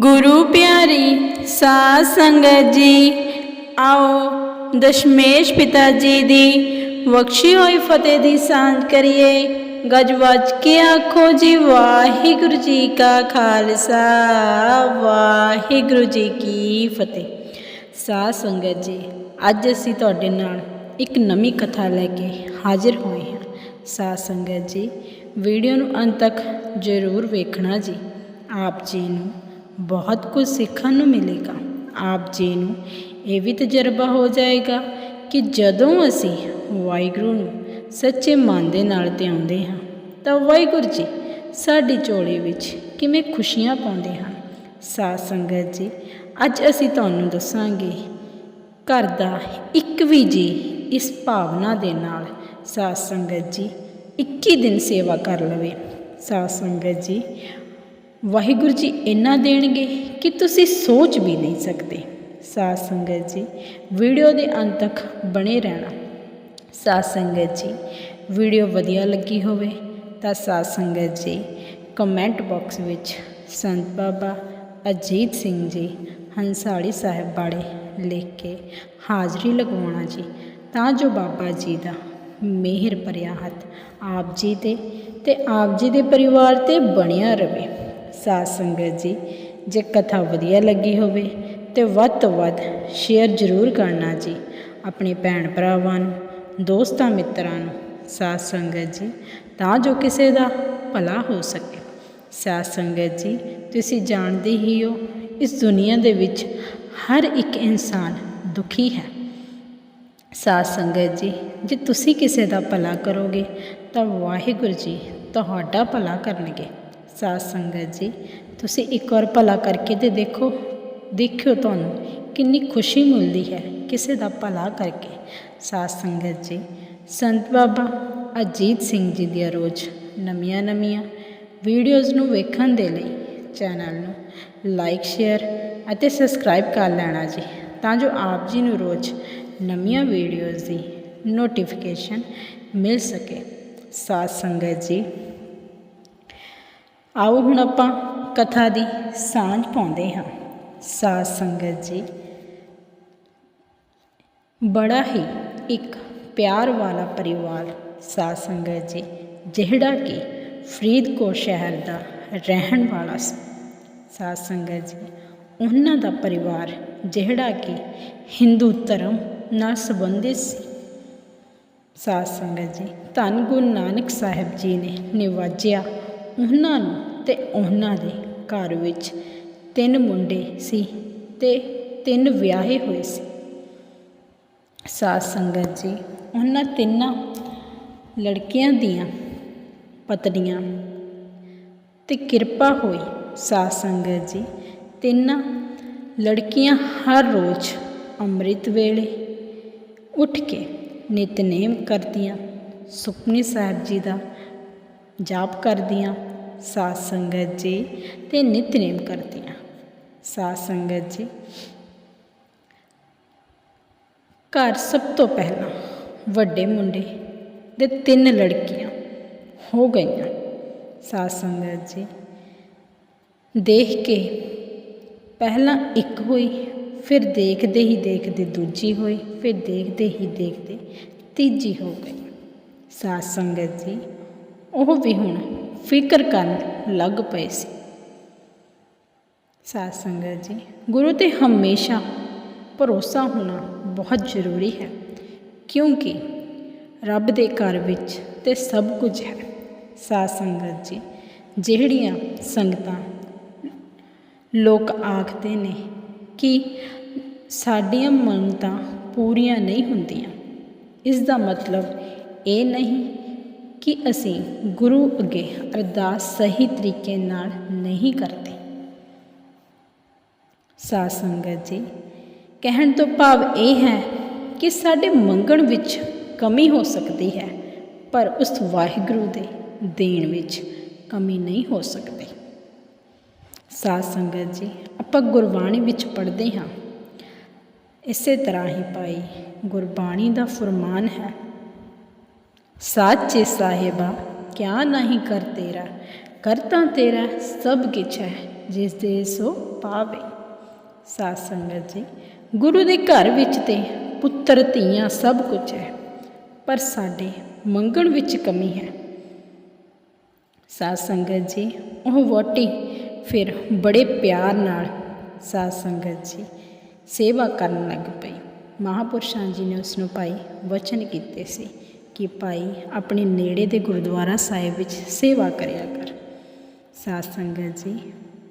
ਗੁਰੂ ਪਿਆਰੀ ਸਾਧ ਸੰਗਤ ਜੀ, ਆਓ ਦਸ਼ਮੇਸ਼ ਪਿਤਾ ਜੀ ਦੀ ਬਖਸ਼ੀ ਹੋਈ ਫਤਿਹ ਦੀ ਸਾਂਝ ਕਰੀਏ। ਗੱਜ ਵੱਜ ਕੇ ਆਖੋ ਜੀ, ਵਾਹਿਗੁਰੂ ਜੀ ਕਾ ਖਾਲਸਾ, ਵਾਹਿਗੁਰੂ ਜੀ ਕੀ ਫਤਿਹ। ਸਾਧ ਸੰਗਤ ਜੀ, ਅੱਜ ਅਸੀਂ ਤੁਹਾਡੇ ਨਾਲ ਇੱਕ ਨਵੀਂ ਕਥਾ ਲੈ ਕੇ ਹਾਜ਼ਰ ਹੋਏ ਹਾਂ। ਸਾਧ ਸੰਗਤ ਜੀ, ਵੀਡੀਓ ਨੂੰ ਅੰਤ ਤੱਕ ਜ਼ਰੂਰ ਵੇਖਣਾ ਜੀ। ਆਪ ਜੀ ਨੂੰ ਬਹੁਤ ਕੁਝ ਸਿੱਖਣ ਨੂੰ ਮਿਲੇਗਾ। ਆਪ ਜੀ ਨੂੰ ਇਹ ਵੀ ਤਜਰਬਾ ਹੋ ਜਾਏਗਾ ਕਿ ਜਦੋਂ ਅਸੀਂ ਵਾਹਿਗੁਰੂ ਨੂੰ ਸੱਚੇ ਮਨ ਦੇ ਨਾਲ ਧਿਆਉਂਦੇ ਹਾਂ, ਤਾਂ ਵਾਹਿਗੁਰੂ ਜੀ ਸਾਡੀ ਝੋਲੀ ਵਿੱਚ ਕਿਵੇਂ ਖੁਸ਼ੀਆਂ ਪਾਉਂਦੇ ਹਨ। ਸਾਧ ਸੰਗਤ ਜੀ, ਅੱਜ ਅਸੀਂ ਤੁਹਾਨੂੰ ਦੱਸਾਂਗੇ, ਘਰ ਦਾ ਇੱਕ ਵੀ ਜੀ ਇਸ ਭਾਵਨਾ ਦੇ ਨਾਲ ਸਾਧ ਸੰਗਤ ਜੀ 21 ਦਿਨ ਸੇਵਾ ਕਰ ਲਵੇ। ਸਾਧ ਸੰਗਤ ਜੀ ਵਾਹਿਗੁਰੂ ਜੀ ਇੰਨਾ ਦੇਣਗੇ ਕਿ ਤੁਸੀਂ ਸੋਚ ਵੀ ਨਹੀਂ ਸਕਦੇ। ਸਾਧ ਸੰਗਤ ਜੀ, ਵੀਡੀਓ ਦੇ ਅੰਤ ਤੱਕ ਬਣੇ ਰਹਿਣਾ। ਸਾਧ ਸੰਗਤ ਜੀ, ਵੀਡੀਓ ਵਧੀਆ ਲੱਗੀ ਹੋਵੇ ਤਾਂ ਸਾਧ ਸੰਗਤ ਜੀ ਕਮੈਂਟ ਬਾਕਸ ਵਿੱਚ ਸੰਤ ਬਾਬਾ ਅਜੀਤ ਸਿੰਘ ਜੀ, ਹੰਸਾਲੀ ਸਾਹਿਬ ਬਾਰੇ ਲਿਖ ਕੇ ਹਾਜ਼ਰੀ ਲਗਵਾਉਣਾ ਜੀ, ਤਾਂ ਜੋ ਬਾਬਾ ਜੀ ਦਾ ਮਿਹਰ ਭਰਿਆ ਹੱਥ ਆਪ ਜੀ ਤੇ ਤੇ ਆਪ ਜੀ ਦੇ ਪਰਿਵਾਰ ਤੇ ਬਣਿਆ ਰਵੇ ਸਾਧ ਸੰਗਤ ਜੀ, ਜੇ ਕਥਾ ਵਧੀਆ ਲੱਗੀ ਹੋਵੇ ਤੇ ਵੱਧ ਤੋਂ ਵੱਧ ਸ਼ੇਅਰ ਜ਼ਰੂਰ ਕਰਨਾ ਜੀ, ਆਪਣੇ ਭੈਣ ਭਰਾਵਾਂ ਨੂੰ, ਦੋਸਤਾਂ ਮਿੱਤਰਾਂ ਨੂੰ, ਸਾਧ ਸੰਗਤ ਜੀ, ਤਾਂ ਜੋ ਕਿਸੇ ਦਾ ਭਲਾ ਹੋ ਸਕੇ। ਸਾਧ ਸੰਗਤ ਜੀ, ਤੁਸੀਂ ਜਾਣਦੇ ਹੀ ਹੋ, ਇਸ ਦੁਨੀਆ ਦੇ ਵਿੱਚ ਹਰ ਇੱਕ ਇਨਸਾਨ ਦੁਖੀ ਹੈ। ਸਾਧ ਸੰਗਤ ਜੀ, ਜੇ ਤੁਸੀਂ ਕਿਸੇ ਦਾ ਭਲਾ ਕਰੋਗੇ, ਤਾਂ ਵਾਹਿਗੁਰੂ ਜੀ ਤੁਹਾਡਾ ਭਲਾ ਕਰਨਗੇ। ਸਾਧ ਸੰਗਤ ਜੀ, ਤੁਸੀਂ ਇੱਕ ਵਾਰ ਭਲਾ ਕਰਕੇ ਤੇ ਦੇਖੋ, ਦੇਖਿਓ ਤੁਹਾਨੂੰ ਕਿੰਨੀ ਖੁਸ਼ੀ ਮਿਲਦੀ ਹੈ ਕਿਸੇ ਦਾ ਭਲਾ ਕਰਕੇ। ਸਾਧ ਸੰਗਤ ਜੀ, ਸੰਤ ਬਾਬਾ ਅਜੀਤ ਸਿੰਘ ਜੀ ਦੀਆਂ ਰੋਜ਼ ਨਵੀਆਂ ਨਵੀਆਂ ਵੀਡੀਓਜ਼ ਨੂੰ ਵੇਖਣ ਦੇ ਲਈ ਚੈਨਲ ਨੂੰ ਲਾਈਕ ਸ਼ੇਅਰ ਅਤੇ ਸਬਸਕ੍ਰਾਈਬ ਕਰ ਲੈਣਾ ਜੀ, ਤਾਂ ਜੋ ਆਪ ਜੀ ਨੂੰ ਰੋਜ਼ ਨਵੀਆਂ ਵੀਡੀਓਜ਼ ਦੀ ਨੋਟੀਫਿਕੇਸ਼ਨ ਮਿਲ ਸਕੇ। ਸਾਧ ਸੰਗਤ ਜੀ ਆਓ ਹੁਣ ਆਪਾਂ ਕਥਾ ਦੀ ਸਾਂਝ ਪਾਉਂਦੇ ਹਾਂ। ਸਾਧ ਸੰਗਤ ਜੀ, ਬੜਾ ਹੀ ਇੱਕ ਪਿਆਰ ਵਾਲਾ ਪਰਿਵਾਰ ਸਾਧ ਸੰਗਤ ਜੀ, ਜਿਹੜਾ ਕਿ ਫਰੀਦਕੋਟ ਸ਼ਹਿਰ ਦਾ ਰਹਿਣ ਵਾਲਾ ਸੀ। ਸਾਧ ਸੰਗਤ ਜੀ, ਉਹਨਾਂ ਦਾ ਪਰਿਵਾਰ ਜਿਹੜਾ ਕਿ ਹਿੰਦੂ ਧਰਮ ਨਾਲ ਸੰਬੰਧਿਤ ਸੀ। ਸਾਧ ਸੰਗਤ ਜੀ, ਧੰਨ ਗੁਰੂ ਨਾਨਕ ਸਾਹਿਬ ਜੀ ਨੇ ਨਿਵਾਜਿਆ ਉਹਨਾਂ ਨੂੰ ਅਤੇ ਉਹਨਾਂ ਦੇ ਘਰ ਵਿੱਚ ਤਿੰਨ ਮੁੰਡੇ ਸੀ ਅਤੇ ਤਿੰਨ ਵਿਆਹੇ ਹੋਏ ਸੀ। ਸਾਧ ਸੰਗਤ ਜੀ, ਉਹਨਾਂ ਤਿੰਨਾਂ ਲੜਕੀਆਂ ਦੀਆਂ ਪਤਨੀਆਂ ਤੇ ਕਿਰਪਾ ਹੋਈ ਸਾਧ ਸੰਗਤ ਜੀ, ਤਿੰਨਾਂ ਲੜਕੀਆਂ ਹਰ ਰੋਜ਼ ਅੰਮ੍ਰਿਤ ਵੇਲੇ ਉੱਠ ਕੇ ਨਿਤਨੇਮ ਕਰਦੀਆਂ। ਸੁਖਮਨੀ ਸਾਹਿਬ ਜੀ ਦਾ ਜਾਪ ਕਰਦੀਆਂ, ਸਾਧ ਸੰਗਤ ਜੀ ਤੇ ਨਿਤਨੇਮ ਕਰਦੀਆਂ। ਸਾਧ ਸੰਗਤ ਜੀ, ਘਰ ਸਭ ਤੋਂ ਪਹਿਲਾਂ ਵੱਡੇ ਮੁੰਡੇ ਦੇ ਤਿੰਨ ਲੜਕੀਆਂ ਹੋ ਗਈਆਂ। ਸਾਧ ਸੰਗਤ ਜੀ, ਦੇਖ ਕੇ ਪਹਿਲਾਂ ਇੱਕ ਹੋਈ, ਫਿਰ ਦੇਖਦੇ ਹੀ ਦੇਖਦੇ ਦੂਜੀ ਹੋਈ, ਫਿਰ ਦੇਖਦੇ ਹੀ ਦੇਖਦੇ ਤੀਜੀ ਹੋ ਗਈ। ਸਾਧ ਸੰਗਤ ਜੀ ਉਹ ਵੀ ਹੁਣ ਫਿਕਰ ਕਰਨ ਲੱਗ ਪਏ ਸੀ। ਸਾਧ ਸੰਗਤ ਜੀ, ਗੁਰੂ ਤੇ ਹਮੇਸ਼ਾ ਭਰੋਸਾ ਹੋਣਾ ਬਹੁਤ ਜ਼ਰੂਰੀ ਹੈ, ਕਿਉਂਕਿ ਰੱਬ ਦੇ ਘਰ ਵਿੱਚ ਤੇ ਸਭ ਕੁਝ ਹੈ। ਸਾਧ ਸੰਗਤ ਜੀ, ਜਿਹੜੀਆਂ ਸੰਗਤਾਂ ਲੋਕ ਆਖਦੇ ਨੇ ਕਿ ਸਾਡੀਆਂ ਮੰਗਤਾਂ ਪੂਰੀਆਂ ਨਹੀਂ ਹੁੰਦੀਆਂ, ਇਸ ਦਾ ਮਤਲਬ ਇਹ ਨਹੀਂ ਕਿ ਅਸੀਂ ਗੁਰੂ ਅੱਗੇ ਅਰਦਾਸ ਸਹੀ ਤਰੀਕੇ ਨਾਲ ਨਹੀਂ ਕਰਦੇ। ਸਾਧ ਸੰਗਤ ਜੀ, ਕਹਿਣ ਤੋਂ ਭਾਵ ਇਹ ਹੈ ਕਿ ਸਾਡੇ ਮੰਗਣ ਵਿੱਚ ਕਮੀ ਹੋ ਸਕਦੀ ਹੈ, ਪਰ ਉਸ ਵਾਹਿਗੁਰੂ ਦੇ ਦੇਣ ਵਿੱਚ ਕਮੀ ਨਹੀਂ ਹੋ ਸਕਦੀ। ਸਾਧ ਸੰਗਤ ਜੀ, ਆਪਾਂ ਗੁਰਬਾਣੀ ਵਿੱਚ ਪੜ੍ਹਦੇ ਹਾਂ। ਇਸੇ ਤਰ੍ਹਾਂ ਹੀ ਭਾਈ, ਗੁਰਬਾਣੀ ਦਾ ਫਰਮਾਨ ਹੈ ਸਾਚੇ ਸਾਹਿਬਾ ਕਿਆ ਨਹੀਂ ਕਰ ਤੇਰਾ ਕਰਤਾ ਤੇਰਾ ਸਭ ਕਿਛ ਹੈ ਜਿਸ ਦੇ ਸੋ ਪਾਵੇ ਸਾਧ ਸੰਗਤ ਜੀ ਗੁਰੂ ਦੇ ਘਰ ਵਿੱਚ ਤੇ ਪੁੱਤਰ ਧੀਆਂ ਸਭ ਕੁਝ ਹੈ ਪਰ ਸਾਡੇ ਮੰਗਣ ਵਿੱਚ ਕਮੀ ਹੈ ਸਾਧ ਸੰਗਤ ਜੀ ਉਹ ਵੋਟੀ ਫਿਰ ਬੜੇ ਪਿਆਰ ਨਾਲ ਸਾਧ ਸੰਗਤ ਜੀ ਸੇਵਾ ਕਰਨ ਲੱਗ ਪਈ ਮਹਾਪੁਰਸ਼ਾਂ ਜੀ ਨੇ ਉਸ ਨੂੰ ਭਾਈ ਵਚਨ ਕੀਤੇ ਸੀ ਕਿ ਭਾਈ ਆਪਣੇ ਨੇੜੇ ਦੇ ਗੁਰਦੁਆਰਾ ਸਾਹਿਬ ਵਿੱਚ ਸੇਵਾ ਕਰਿਆ ਕਰ। ਸਾਧ ਸੰਗਤ ਜੀ,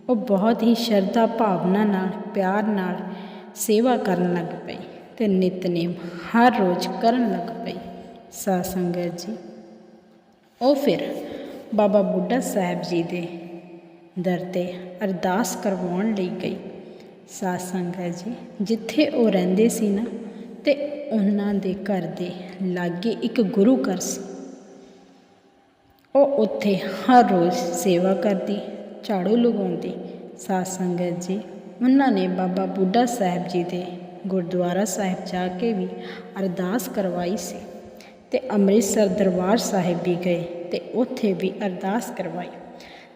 ਉਹ ਬਹੁਤ ਹੀ ਸ਼ਰਧਾ ਭਾਵਨਾ ਨਾਲ, ਪਿਆਰ ਨਾਲ ਸੇਵਾ ਕਰਨ ਲੱਗ ਪਈ ਤੇ ਨਿਤਨੇਮ ਹਰ ਰੋਜ਼ ਕਰਨ ਲੱਗ ਪਈ। ਸਾਧ ਸੰਗਤ ਜੀ, ਉਹ ਫਿਰ ਬਾਬਾ ਬੁੱਢਾ ਸਾਹਿਬ ਜੀ ਦੇ ਦਰ ਤੇ ਅਰਦਾਸ ਕਰਵਾਉਣ ਲਈ ਗਈ। ਸਾਧ ਸੰਗਤ ਜੀ, ਜਿੱਥੇ ਉਹ ਰਹਿੰਦੇ ਸੀ ਨਾ ਉਹਨਾਂ ਦੇ ਘਰ ਦੇ ਲਾਗੇ ਇੱਕ ਗੁਰੂ ਘਰ ਸੀ। ਉਹ ਉੱਥੇ ਹਰ ਰੋਜ਼ ਸੇਵਾ ਕਰਦੀ, ਝਾੜੂ ਲਗਾਉਂਦੀ। ਸਾਧ ਸੰਗਤ ਜੀ, ਉਹਨਾਂ ਨੇ ਬਾਬਾ ਬੁੱਢਾ ਸਾਹਿਬ ਜੀ ਦੇ ਗੁਰਦੁਆਰਾ ਸਾਹਿਬ ਜਾ ਕੇ ਵੀ ਅਰਦਾਸ ਕਰਵਾਈ ਸੀ ਤੇ ਅੰਮ੍ਰਿਤਸਰ ਦਰਬਾਰ ਸਾਹਿਬ ਵੀ ਗਏ ਤੇ ਉੱਥੇ ਵੀ ਅਰਦਾਸ ਕਰਵਾਈ।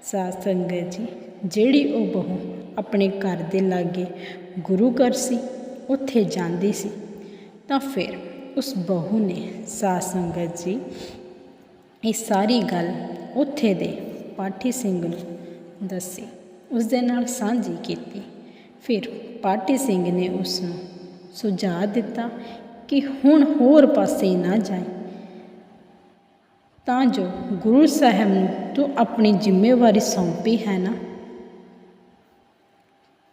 ਸਾਧ ਸੰਗਤ ਜੀ, ਜਿਹੜੀ ਉਹ ਬਹੂ ਆਪਣੇ ਘਰ ਦੇ ਲਾਗੇ ਗੁਰੂ ਘਰ ਸੀ, ਉੱਥੇ ਜਾਂਦੀ ਸੀ। ਤਾਂ ਫਿਰ ਉਸ ਬਹੂ ਨੇ ਸਾਧ ਸੰਗਤ ਜੀ ਇਹ ਸਾਰੀ ਗੱਲ ਉੱਥੇ ਦੇ ਪਾਠੀ ਸਿੰਘ ਨੂੰ ਦੱਸੀ। ਉਸ ਦੇ ਨਾਲ ਸਾਂਝੀ ਕੀਤੀ। ਫਿਰ ਪਾਠੀ ਸਿੰਘ ਨੇ ਉਸ ਨੂੰ ਸੁਝਾਅ ਦਿੱਤਾ ਕਿ ਹੁਣ ਹੋਰ ਪਾਸੇ ਨਾ ਜਾਏ ਤਾਂ ਜੋ ਗੁਰੂ ਸਾਹਿਬ ਨੂੰ ਤੂੰ ਆਪਣੀ ਜ਼ਿੰਮੇਵਾਰੀ ਸੌਂਪੀ ਹੈ ਨਾ।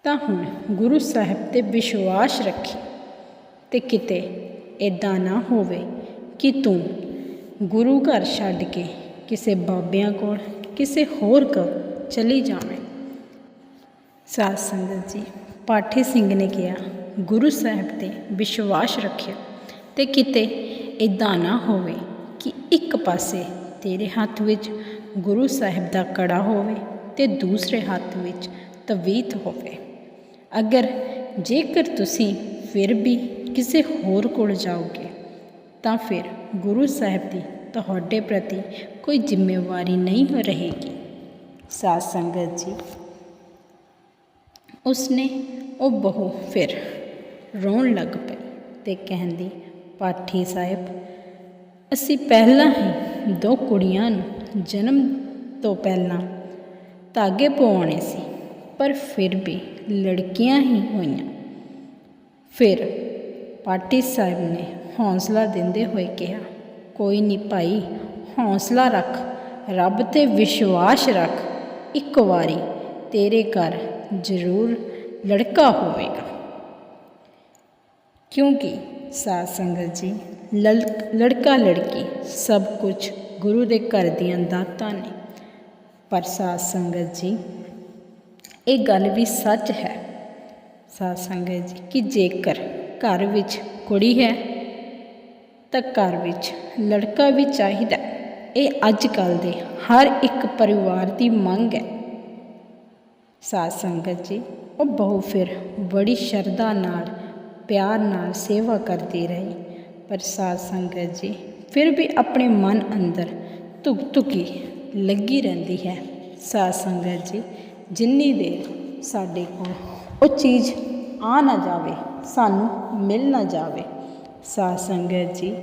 ਤਾਂ ਹੁਣ ਗੁਰੂ ਸਾਹਿਬ ਤੇ ਵਿਸ਼ਵਾਸ ਰੱਖੀ। ਤੇ ਕਿਤੇ ਇਦਾਂ ਨਾ ਹੋਵੇ ਕਿ ਤੂੰ ਗੁਰੂ ਘਰ ਛੱਡ ਕੇ ਕਿਸੇ ਬਾਬਿਆਂ ਕੋਲ, ਕਿਸੇ ਹੋਰ ਕੋਲ ਚਲੀ ਜਾਵੇਂ। ਸਾਧ ਸੰਗਤ ਜੀ, ਪਾਠੀ ਸਿੰਘ ਨੇ ਕਿਹਾ, ਗੁਰੂ ਸਾਹਿਬ ਤੇ ਵਿਸ਼ਵਾਸ ਰੱਖਿਆ ਤੇ ਕਿਤੇ ਇਦਾਂ ਨਾ ਹੋਵੇ ਕਿ ਇੱਕ ਪਾਸੇ ਤੇਰੇ ਹੱਥ ਵਿੱਚ ਗੁਰੂ ਸਾਹਿਬ ਦਾ ਕੜਾ ਹੋਵੇ ਤੇ ਦੂਸਰੇ ਹੱਥ ਵਿੱਚ ਤਵੀਤ ਹੋਵੇ। ਅਗਰ ਜੇਕਰ ਤੁਸੀਂ ਫਿਰ ਵੀ ਕਿਸੇ ਹੋਰ ਕੋਲ ਜਾਓਗੇ, ਤਾਂ ਫਿਰ ਗੁਰੂ ਸਾਹਿਬ ਦੀ ਤੁਹਾਡੇ ਪ੍ਰਤੀ ਕੋਈ ਜ਼ਿੰਮੇਵਾਰੀ ਨਹੀਂ ਰਹੇਗੀ। ਸਾਧ ਸੰਗਤ ਜੀ, ਉਸਨੇ ਉਹ ਬਹੂ ਫਿਰ ਰੋਣ ਲੱਗ ਪਈ ਤੇ ਕਹਿੰਦੀ, ਪਾਠੀ ਸਾਹਿਬ, ਅਸੀਂ ਪਹਿਲਾਂ ਹੀ ਦੋ ਕੁੜੀਆਂ ਨੂੰ ਜਨਮ ਤੋਂ ਪਹਿਲਾਂ ਧਾਗੇ ਪਵਾਉਣੇ ਸੀ, ਪਰ ਫਿਰ ਵੀ ਲੜਕੀਆਂ ਹੀ ਹੋਈਆਂ। ਫਿਰ ਪਾਟੀ ਸਾਹਿਬ ਨੇ ਹੌਸਲਾ ਦਿੰਦੇ ਹੋਏ ਕਿਹਾ, ਕੋਈ ਨਹੀਂ ਭਾਈ, ਹੌਸਲਾ ਰੱਖ, ਰੱਬ ਤੇ ਵਿਸ਼ਵਾਸ ਰੱਖ, ਇੱਕ ਵਾਰੀ ਤੇਰੇ ਘਰ ਜ਼ਰੂਰ ਲੜਕਾ ਹੋਵੇਗਾ। ਕਿਉਂਕਿ ਸਾਧ ਸੰਗਤ ਜੀ ਲੜਕਾ ਲੜਕੀ ਸਭ ਕੁਝ ਗੁਰੂ ਦੇ ਘਰ ਦੀਆਂ ਦਾਤਾਂ ਨੇ। ਪਰ ਸਾਧ ਸੰਗਤ ਜੀ, ਇਹ ਗੱਲ ਵੀ ਸੱਚ ਹੈ। ਸਾਧ ਸੰਗਤ ਜੀ, ਕਿ ਜੇਕਰ ਘਰ ਵਿੱਚ ਕੁੜੀ ਹੈ ਤਾਂ ਘਰ ਵਿੱਚ ਲੜਕਾ ਵੀ ਚਾਹੀਦਾ ਇਹ ਅੱਜ ਕੱਲ ਦੇ ਹਰ ਇੱਕ ਪਰਿਵਾਰ ਦੀ ਮੰਗ ਹੈ। ਸਾਧ ਸੰਗਤ ਜੀ, ਉਹ ਬਹੁ ਫਿਰ ਬੜੀ ਸ਼ਰਧਾ ਨਾਲ, ਪਿਆਰ ਨਾਲ ਸੇਵਾ ਕਰਦੀ ਰਹੀ। ਪਰ ਸਾਧ ਸੰਗਤ ਜੀ, ਫਿਰ ਵੀ ਆਪਣੇ ਮਨ ਅੰਦਰ ਧੁਕ ਧੁਕੀ ਲੱਗੀ ਰਹਿੰਦੀ ਹੈ। ਸਾਧ ਸੰਗਤ ਜੀ, ਜਿੰਨੀ ਦੇਰ ਸਾਡੇ ਕੋਲ ਉਹ ਚੀਜ਼ ਆ ਨਾ ਜਾਵੇ, ਸਾਨੂੰ ਮਿਲ ਨਾ ਜਾਵੇ। ਸਾਧ ਸੰਗਤ ਜੀ,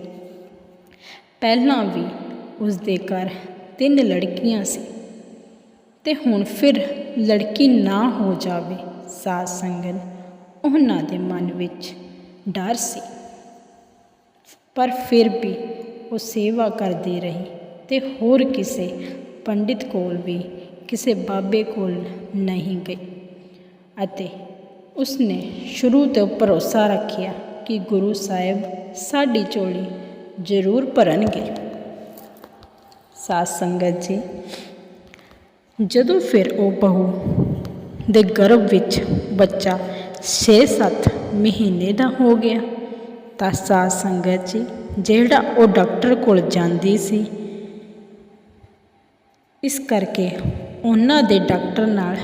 ਪਹਿਲਾਂ ਵੀ ਉਸ ਦੇ ਘਰ ਤਿੰਨ ਲੜਕੀਆਂ ਸੀ ਤੇ ਹੁਣ ਫਿਰ ਲੜਕੀ ਨਾ ਹੋ ਜਾਵੇ, ਸਾਧ ਸੰਗਤ ਉਹਨਾਂ ਦੇ ਮਨ ਵਿੱਚ ਡਰ ਸੀ। ਪਰ ਫਿਰ ਵੀ ਉਹ ਸੇਵਾ ਕਰਦੀ ਰਹੀ ਤੇ ਹੋਰ ਕਿਸੇ ਪੰਡਿਤ ਕੋਲ ਵੀ, ਕਿਸੇ ਬਾਬੇ ਕੋਲ ਨਹੀਂ ਗਈ ਅਤੇ ਉਸਨੇ ਸ਼ੁਰੂ ਤੋਂ ਭਰੋਸਾ ਰੱਖਿਆ ਕਿ ਗੁਰੂ ਸਾਹਿਬ ਸਾਡੀ ਝੋਲੀ ਜ਼ਰੂਰ ਭਰਨਗੇ। ਸਾਧ ਸੰਗਤ ਜੀ, ਜਦੋਂ ਫਿਰ ਉਹ ਬਹੂ ਦੇ ਗਰਭ ਵਿੱਚ ਬੱਚਾ 6-7 ਮਹੀਨੇ ਦਾ ਹੋ ਗਿਆ, ਤਾਂ ਸਾਧ ਸੰਗਤ ਜੀ, ਜਿਹੜਾ ਉਹ ਡਾਕਟਰ ਕੋਲ ਜਾਂਦੀ ਸੀ, ਇਸ ਕਰਕੇ ਉਹਨਾਂ ਦੇ ਡਾਕਟਰ ਨਾਲ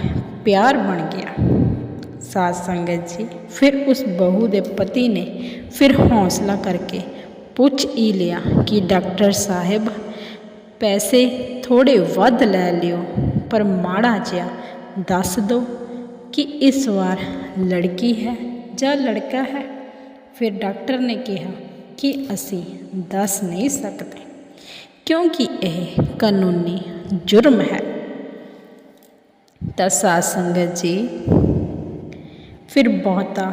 ਪਿਆਰ ਬਣ ਗਿਆ। ਸਾਧ ਸੰਗਤ ਜੀ। ਫਿਰ ਉਸ ਬਹੂ ਦੇ ਪਤੀ ਨੇ ਫਿਰ ਹੌਸਲਾ ਕਰਕੇ ਪੁੱਛ ਹੀ ਲਿਆ ਕਿ ਡਾਕਟਰ ਸਾਹਿਬ, ਪੈਸੇ ਥੋੜੇ ਵੱਧ ਲੈ ਲਿਓ, ਪਰ ਮਾੜਾ ਜਿਹਾ ਦੱਸ ਦਿਓ ਕਿ ਇਸ ਵਾਰ ਲੜਕੀ ਹੈ ਜਾਂ ਲੜਕਾ ਹੈ। ਫਿਰ ਡਾਕਟਰ ਨੇ ਕਿਹਾ ਕਿ ਅਸੀਂ ਦੱਸ ਨਹੀਂ ਸਕਦੇ, ਕਿਉਂਕਿ ਇਹ ਕਾਨੂੰਨੀ ਜੁਰਮ ਹੈ। ਤਾਂ ਸਾਧ ਸੰਗਤ ਜੀ ਫਿਰ ਬਹੁਤਾ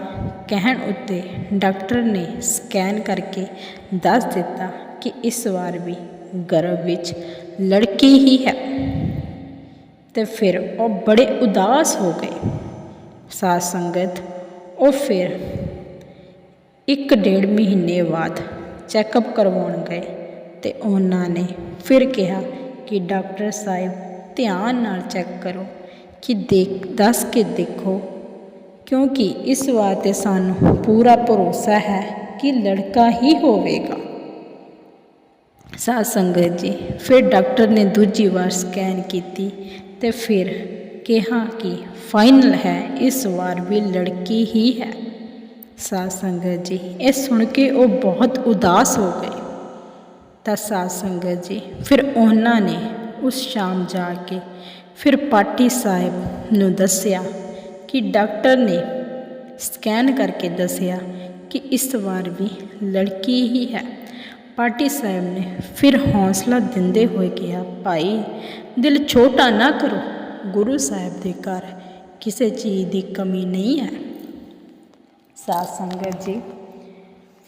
ਕਹਿਣ ਉੱਤੇ ਡਾਕਟਰ ਨੇ ਸਕੈਨ ਕਰਕੇ ਦੱਸ ਦਿੱਤਾ ਕਿ ਇਸ ਵਾਰ ਵੀ ਗਰਭ ਵਿੱਚ ਲੜਕੀ ਹੀ ਹੈ। ਤੇ ਫਿਰ ਉਹ ਬੜੇ ਉਦਾਸ ਹੋ ਗਏ। ਸਾਧ ਸੰਗਤ, ਉਹ ਫਿਰ ਇੱਕ ਡੇਢ ਮਹੀਨੇ ਬਾਅਦ ਚੈੱਕਅਪ ਕਰਵਾਉਣ ਗਏ ਤੇ ਉਹਨਾਂ ਨੇ ਫਿਰ ਕਿਹਾ ਕਿ ਡਾਕਟਰ ਸਾਹਿਬ ਧਿਆਨ ਨਾਲ ਚੈੱਕ ਕਰੋ ਕਿ ਦੇਖ, ਦੱਸ ਕੇ ਦੇਖੋ ਕਿਉਂਕਿ ਇਸ ਵਾਰ ਤੇ ਸਾਨੂੰ ਪੂਰਾ ਭਰੋਸਾ ਹੈ ਕਿ ਲੜਕਾ ਹੀ ਹੋਵੇਗਾ। ਸਾਧ ਸੰਗਤ ਜੀ, ਫਿਰ ਡਾਕਟਰ ਨੇ ਦੂਜੀ ਵਾਰ ਸਕੈਨ ਕੀਤੀ ਤੇ ਫਿਰ ਕਿਹਾ ਕਿ ਫਾਈਨਲ ਹੈ, ਇਸ ਵਾਰ ਵੀ ਲੜਕੀ ਹੀ ਹੈ। ਸਾਧ ਸੰਗਤ ਜੀ, ਇਹ ਸੁਣ ਕੇ ਉਹ ਬਹੁਤ ਉਦਾਸ ਹੋ ਗਏ। ਤਾਂ ਸਾਧ ਸੰਗਤ ਜੀ, ਫਿਰ ਉਹਨਾਂ ਨੇ ਉਸ ਸ਼ਾਮ ਜਾ ਕੇ ਫਿਰ ਪਾਟੀ ਸਾਹਿਬ ਨੂੰ ਦੱਸਿਆ ਕਿ ਡਾਕਟਰ ਨੇ ਸਕੈਨ ਕਰਕੇ ਦੱਸਿਆ ਕਿ ਇਸ ਵਾਰ ਵੀ ਲੜਕੀ ਹੀ ਹੈ। ਪਾਟੀ ਸਾਹਿਬ ਨੇ ਫਿਰ ਹੌਸਲਾ ਦਿੰਦੇ ਹੋਏ ਕਿਹਾ, ਭਾਈ, ਦਿਲ ਛੋਟਾ ਨਾ ਕਰੋ। ਗੁਰੂ ਸਾਹਿਬ ਦੇ ਘਰ ਕਿਸੇ ਚੀਜ਼ ਦੀ ਕਮੀ ਨਹੀਂ ਹੈ। ਸਾਧ ਸੰਗਤ ਜੀ,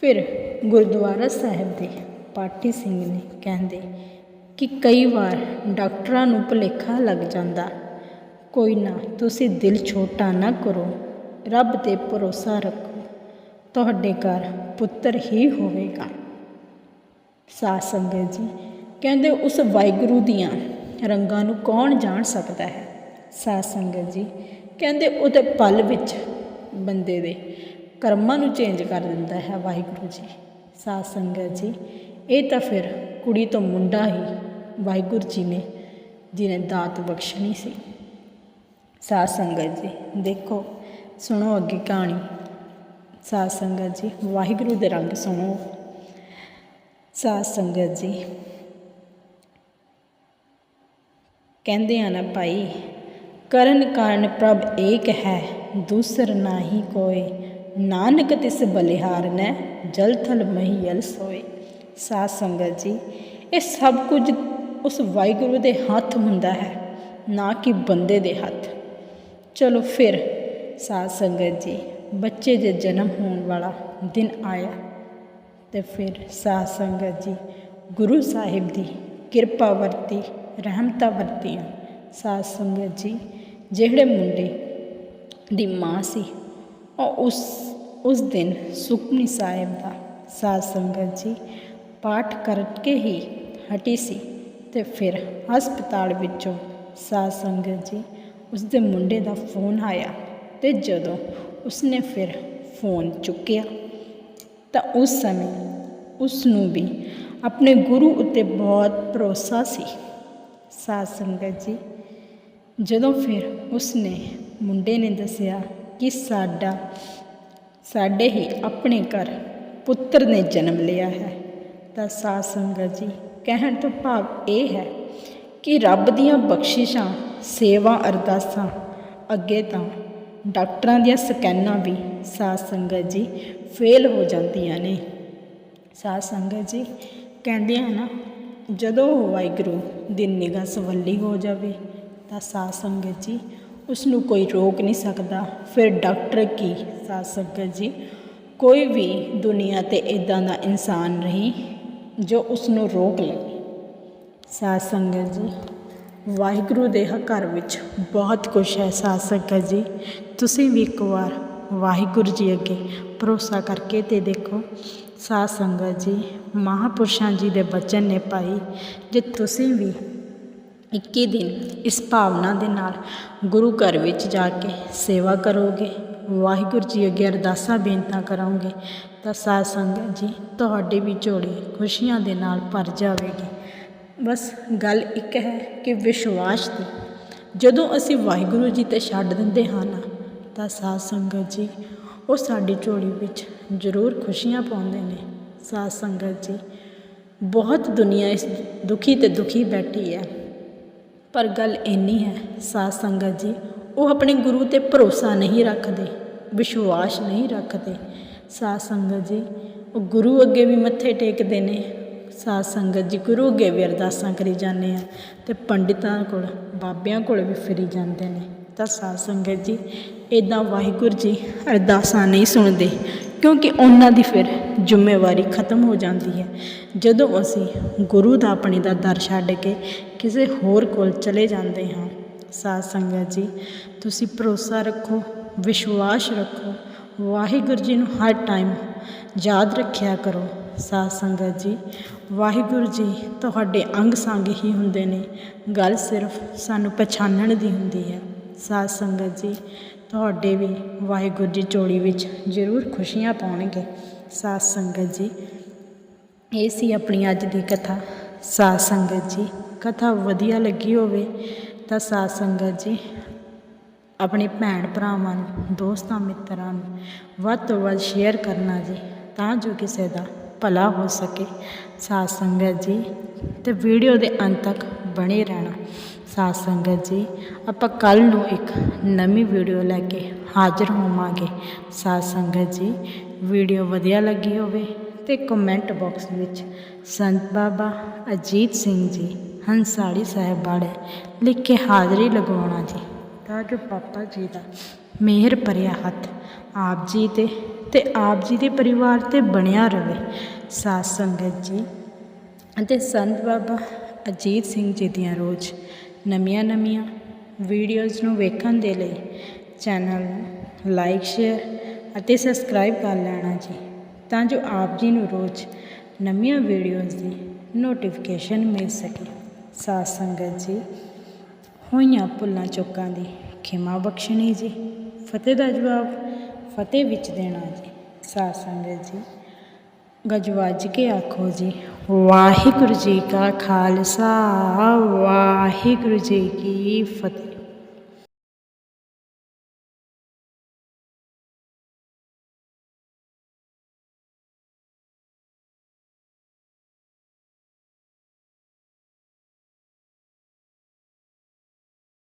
ਫਿਰ ਗੁਰਦੁਆਰਾ ਸਾਹਿਬ ਦੇ ਪਾਟੀ ਸਿੰਘ ਨੇ ਕਹਿੰਦੇ ਕਿ ਕਈ ਵਾਰ ਡਾਕਟਰਾਂ ਨੂੰ ਭੁਲੇਖਾ ਲੱਗ ਜਾਂਦਾ। ਕੋਈ ਨਾ, ਤੁਸੀਂ ਦਿਲ ਛੋਟਾ ਨਾ ਕਰੋ। ਰੱਬ ਤੇ ਭਰੋਸਾ ਰੱਖੋ। ਤੁਹਾਡੇ ਘਰ ਪੁੱਤਰ ਹੀ ਹੋਵੇਗਾ। ਸਾਧ ਸੰਗਤ ਜੀ, ਕਹਿੰਦੇ ਉਸ ਵਾਹਿਗੁਰੂ ਦੀਆਂ ਰੰਗਾਂ ਨੂੰ ਕੌਣ ਜਾਣ ਸਕਦਾ ਹੈ? ਸਾਧ ਸੰਗਤ ਜੀ, ਕਹਿੰਦੇ ਉਹਦੇ ਪਲ ਵਿੱਚ ਬੰਦੇ ਦੇ ਕਰਮਾਂ ਨੂੰ ਚੇਂਜ ਕਰ ਦਿੰਦਾ ਹੈ ਵਾਹਿਗੁਰੂ ਜੀ। ਸਾਧ ਸੰਗਤ ਜੀ, ਇਹ ਤਾਂ ਫਿਰ ਕੁੜੀ ਤੋਂ ਮੁੰਡਾ ਹੀ ਵਾਹਿਗੁਰੂ ਜੀ ਨੇ, ਜਿਹਨੇ ਦਾਤ ਬਖਸ਼ਣੀ ਸੀ। ਸਾਧ ਸੰਗਤ ਜੀ, ਦੇਖੋ, ਸੁਣੋ ਅੱਗੇ ਕਹਾਣੀ। ਸਾਧ ਸੰਗਤ ਜੀ, ਵਾਹਿਗੁਰੂ ਦੇ ਰੰਗ ਸੁਣੋ। ਸਾਧ ਸੰਗਤ ਜੀ, ਕਹਿੰਦੇ ਆ ਨਾ ਭਾਈ, ਕਰਨ ਕਾਰਨ ਪ੍ਰਭ ਏਕ ਹੈ, ਦੂਸਰ ਨਾਹੀ ਕੋਏ। ਨਾਨਕ ਤਿਸ ਬਲਿਹਾਰ ਨੈ ਜਲ ਥਲ ਮਹੀਲ ਸੋਏ। ਸਾਧ ਸੰਗਤ ਜੀ, ਇਹ ਸਭ ਕੁਝ ਉਸ ਵਾਹਿਗੁਰੂ ਦੇ ਹੱਥ ਹੁੰਦਾ ਹੈ, ਨਾ ਕਿ ਬੰਦੇ ਦੇ ਹੱਥ। ਚਲੋ ਫਿਰ, ਸਾਧ ਸੰਗਤ ਜੀ, ਬੱਚੇ ਦੇ ਜਨਮ ਹੋਣ ਵਾਲਾ ਦਿਨ ਆਇਆ ਤੇ ਫਿਰ ਸਾਧ ਸੰਗਤ ਜੀ, ਗੁਰੂ ਸਾਹਿਬ ਦੀ ਕਿਰਪਾ ਵਰਤੀ, ਰਹਿਮਤਾਂ ਵਰਤੀਆਂ। ਸਾਧ ਸੰਗਤ ਜੀ, ਜਿਹੜੇ ਮੁੰਡੇ ਦੀ ਮਾਂ ਸੀ, ਉਹ ਉਸ ਉਸ ਦਿਨ ਸੁਖਮਨੀ ਸਾਹਿਬ ਦਾ ਸਾਧ ਸੰਗਤ ਜੀ ਪਾਠ ਕਰਕੇ ਹੀ ਹਟੀ ਸੀ ਤੇ ਫਿਰ ਹਸਪਤਾਲ ਵਿੱਚੋਂ ਸਾਧ ਸੰਗਤ ਜੀ ਉਸਦੇ ਮੁੰਡੇ ਦਾ ਫੋਨ ਆਇਆ ਅਤੇ ਜਦੋਂ ਉਸਨੇ ਫਿਰ ਫੋਨ ਚੁੱਕਿਆ, ਤਾਂ ਉਸ ਸਮੇਂ ਉਸ ਨੂੰ ਵੀ ਆਪਣੇ ਗੁਰੂ ਉੱਤੇ ਬਹੁਤ ਭਰੋਸਾ ਸੀ। ਸਾਧ ਸੰਗਤ ਜੀ, ਜਦੋਂ ਫਿਰ ਉਸਨੇ ਮੁੰਡੇ ਨੇ ਦੱਸਿਆ ਕਿ ਸਾਡਾ, ਸਾਡੇ ਹੀ ਆਪਣੇ ਘਰ ਪੁੱਤਰ ਨੇ ਜਨਮ ਲਿਆ ਹੈ, ਤਾਂ ਸਾਧ ਸੰਗਤ ਜੀ, ਕਹਿਣ ਤੋਂ ਭਾਵ ਇਹ ਹੈ ਕਿ ਰੱਬ ਦੀਆਂ ਬਖਸ਼ਿਸ਼ਾਂ ਸੇਵਾ ਅਰਦਾਸਾਂ। ਅੱਗੇ ਤਾਂ ਡਾਕਟਰਾਂ ਦੀਆਂ ਸਕੈਨਾਂ ਵੀ ਸਾਧ ਸੰਗਤ ਜੀ ਫੇਲ ਹੋ ਜਾਂਦੀਆਂ ਨੇ। ਸਾਧ ਸੰਗਤ ਜੀ ਕਹਿੰਦੇ ਆ ਨਾ, ਜਦੋਂ ਵਾਹਿਗੁਰੂ ਦੀ ਨਿਗਾਹ ਸਵੱਲੀ ਹੋ ਜਾਵੇ, ਤਾਂ ਸਾਧ ਸੰਗਤ ਜੀ ਉਸ ਨੂੰ ਕੋਈ ਰੋਕ ਨਹੀਂ ਸਕਦਾ। ਫਿਰ ਡਾਕਟਰ ਕੀ? ਸਾਧ ਸੰਗਤ ਜੀ, ਕੋਈ ਵੀ ਦੁਨੀਆ ਤੇ ਇਦਾਂ ਦਾ ਇਨਸਾਨ ਨਹੀਂ ਜੋ ਉਸ ਨੂੰ ਰੋਕ ਲਵੇ। ਸਾਧ ਸੰਗਤ ਜੀ ਵਾਹਿਗੁਰੂ ਦੇ ਘਰ ਵਿੱਚ ਬਹੁਤ ਕੁਝ ਹੈ ਸਾਧ ਸੰਗਤ ਜੀ। ਤੁਸੀਂ ਵੀ ਇੱਕ ਵਾਰ ਵਾਹਿਗੁਰੂ ਜੀ ਅੱਗੇ ਭਰੋਸਾ ਕਰਕੇ ਤੇ ਦੇਖੋ, ਸਾਧ ਸੰਗਤ ਜੀ, ਮਹਾਪੁਰਸ਼ਾਂ ਜੀ ਦੇ ਬਚਨ ਨੇ ਪਾਈ ਜੇ ਤੁਸੀਂ ਵੀ 21 ਦਿਨ ਇਸ ਭਾਵਨਾ ਦੇ ਨਾਲ ਗੁਰੂ ਘਰ ਵਿੱਚ ਜਾ ਕੇ ਸੇਵਾ ਕਰੋਗੇ, ਵਾਹਿਗੁਰੂ ਜੀ ਅੱਗੇ ਅਰਦਾਸਾਂ ਬੇਨਤਾਂ ਕਰੋਗੇ ਤਾਂ ਸਾਧ ਸੰਗਤ ਜੀ, ਤੁਹਾਡੀ ਵੀ ਝੋਲੀ ਖੁਸ਼ੀਆਂ ਦੇ ਨਾਲ ਭਰ ਜਾਵੇਗੀ। ਬਸ ਗੱਲ ਇੱਕ ਹੈ ਕਿ ਵਿਸ਼ਵਾਸ ਦੀ। ਜਦੋਂ ਅਸੀਂ ਵਾਹਿਗੁਰੂ ਜੀ ਤੇ ਛੱਡ ਦਿੰਦੇ ਹਾਂ ਨਾ, ਤਾਂ ਸਾਧ ਸੰਗਤ ਜੀ ਉਹ ਸਾਡੀ ਝੋਲੀ ਵਿੱਚ ਜ਼ਰੂਰ ਖੁਸ਼ੀਆਂ ਪਾਉਂਦੇ ਨੇ। ਸਾਧ ਸੰਗਤ ਜੀ, ਬਹੁਤ ਦੁਨੀਆ ਇਸ ਦੁਖੀ ਤੇ ਦੁਖੀ ਬੈਠੀ ਹੈ। ਪਰ ਗੱਲ ਇੰਨੀ ਹੈ, ਸਾਧ ਸੰਗਤ ਜੀ, ਉਹ ਆਪਣੇ ਗੁਰੂ ਤੇ ਭਰੋਸਾ ਨਹੀਂ ਰੱਖਦੇ, ਵਿਸ਼ਵਾਸ ਨਹੀਂ ਰੱਖਦੇ। ਸਾਧ ਸੰਗਤ ਜੀ, ਉਹ ਗੁਰੂ ਅੱਗੇ ਵੀ ਮੱਥੇ ਟੇਕਦੇ ਨੇ ਸਾਧ ਸੰਗਤ ਜੀ, ਗੁਰੂ ਅੱਗੇ ਵੀ ਅਰਦਾਸਾਂ ਕਰੀ ਜਾਂਦੇ ਆ ਤੇ ਪੰਡਿਤਾਂ ਕੋਲ, ਬਾਬਿਆਂ ਕੋਲ ਵੀ ਫਿਰੀ ਜਾਂਦੇ ਨੇ। ਤਾਂ ਸਾਧ ਸੰਗਤ ਜੀ ਇਦਾਂ ਵਾਹਿਗੁਰੂ ਜੀ ਅਰਦਾਸਾਂ ਨਹੀਂ ਸੁਣਦੇ, ਕਿਉਂਕਿ ਉਹਨਾਂ ਦੀ ਫਿਰ ਜ਼ਿੰਮੇਵਾਰੀ ਖਤਮ ਹੋ ਜਾਂਦੀ ਹੈ। ਜਦੋਂ ਅਸੀਂ ਗੁਰੂ ਦਾ ਆਪਣੀ ਦਾ ਦਰ ਛੱਡ ਕੇ ਕਿਸੇ ਹੋਰ ਕੋਲ ਚਲੇ ਜਾਂਦੇ ਹਾਂ, ਸਾਧ ਸੰਗਤ ਜੀ, ਤੁਸੀਂ ਭਰੋਸਾ ਰੱਖੋ, ਵਿਸ਼ਵਾਸ ਰੱਖੋ, ਵਾਹਿਗੁਰੂ ਜੀ ਨੂੰ ਹਰ ਟਾਈਮ ਯਾਦ ਰੱਖਿਆ ਕਰੋ ਸਾਧ ਸੰਗਤ ਜੀ, ਵਾਹਿਗੁਰੂ ਜੀ, ਤੁਹਾਡੇ ਅੰਗ ਸੰਗ ਹੀ ਹੁੰਦੇ ਨੇ। ਗੱਲ ਸਿਰਫ ਸਾਨੂੰ ਪਛਾਣਨ ਦੀ ਹੁੰਦੀ ਹੈ। ਸਾਧ ਸੰਗਤ ਜੀ, ਤੁਹਾਡੇ ਵੀ ਵਾਹਿਗੁਰੂ ਜੀ ਝੋਲੀ ਵਿੱਚ ਜ਼ਰੂਰ ਖੁਸ਼ੀਆਂ ਪਾਉਣਗੇ। ਸਾਧ ਸੰਗਤ ਜੀ, ਇਹ ਸੀ ਆਪਣੀ ਅੱਜ ਦੀ ਕਥਾ। ਸਾਧ ਸੰਗਤ ਜੀ, ਕਥਾ ਵਧੀਆ ਲੱਗੀ ਹੋਵੇ ਤਾਂ ਸਾਧ ਸੰਗਤ ਜੀ, ਆਪਣੇ ਭੈਣ ਭਰਾਵਾਂ ਨੂੰ, ਦੋਸਤਾਂ ਮਿੱਤਰਾਂ ਨੂੰ ਵੱਧ ਤੋਂ ਵੱਧ ਸ਼ੇਅਰ ਕਰਨਾ ਜੀ, ਤਾਂ ਜੋ ਕਿਸੇ ਦਾ ਭਲਾ ਹੋ ਸਕੇ। ਸਾਧ ਸੰਗਤ ਜੀ, ਤੇ ਵੀਡੀਓ ਦੇ ਅੰਤ ਤੱਕ ਬਣੇ ਰਹਿਣਾ। ਸਾਧ ਸੰਗਤ ਜੀ, ਆਪਾਂ ਕੱਲ ਨੂੰ ਇੱਕ ਨਵੀਂ ਵੀਡੀਓ ਲੈ ਕੇ ਹਾਜ਼ਰ ਹੋਵਾਂਗੇ। ਸਾਧ ਸੰਗਤ ਜੀ, ਵੀਡੀਓ ਵਧੀਆ ਲੱਗੀ ਹੋਵੇ ਤੇ ਕਮੈਂਟ ਬਾਕਸ ਵਿੱਚ ਸੰਤ ਬਾਬਾ ਅਜੀਤ ਸਿੰਘ ਜੀ ਹੰਸਾੜੀ ਸਾਹਿਬ ਬਾੜੇ ਲਿਖ ਕੇ ਹਾਜ਼ਰੀ ਲਗਵਾਉਣਾ ਜੀ, ਤਾਂ ਜੋ ਪਾਪਾ ਜੀ ਦਾ ਮਿਹਰ ਭਰਿਆ ਹੱਥ ਆਪ ਜੀ ਤੇ ਤੇ ਆਪ ਜੀ ਦੇ ਪਰਿਵਾਰ ਤੇ ਬਣਿਆ ਰਵੇ। ਸਾਧ ਸੰਗਤ ਜੀ ਅਤੇ ਸੰਤ ਬਾਬਾ ਅਜੀਤ ਸਿੰਘ ਜੀ ਦੀਆਂ ਰੋਜ਼ ਨਵੀਆਂ ਨਵੀਆਂ ਵੀਡੀਓਜ਼ ਨੂੰ ਵੇਖਣ ਦੇ ਲਈ ਚੈਨਲ ਨੂੰ ਲਾਈਕ ਸ਼ੇਅਰ ਅਤੇ ਸਬਸਕ੍ਰਾਈਬ ਕਰ ਲੈਣਾ ਜੀ, ਤਾਂ ਜੋ ਆਪ ਜੀ ਨੂੰ ਰੋਜ਼ ਨਵੀਆਂ ਵੀਡੀਓਜ਼ ਦੀ ਨੋਟੀਫਿਕੇਸ਼ਨ ਮਿਲ ਸਕੇ। ਸਾਧ ਸੰਗਤ ਜੀ, ਹੋਈਆਂ ਭੁੱਲਾਂ ਚੁੱਕਾਂ ਦੀ ਖਿਮਾ ਬਖਸ਼ਣੀ ਜੀ, ਫਤਿਹ ਦਾ ਜਵਾਬ ਫਤਿਹ ਵਿੱਚ ਦੇਣਾ ਜੀ। ਸਾਧ ਸੰਗਤ ਜੀ ਗਜਵੱਜ ਕੇ ਆਖੋ ਜੀ। ਵਾਹਿਗੁਰੂ ਜੀ ਕਾ ਖਾਲਸਾ ਵਾਹਿਗੁਰੂ ਜੀ ਕੀ ਫਤਿਹ।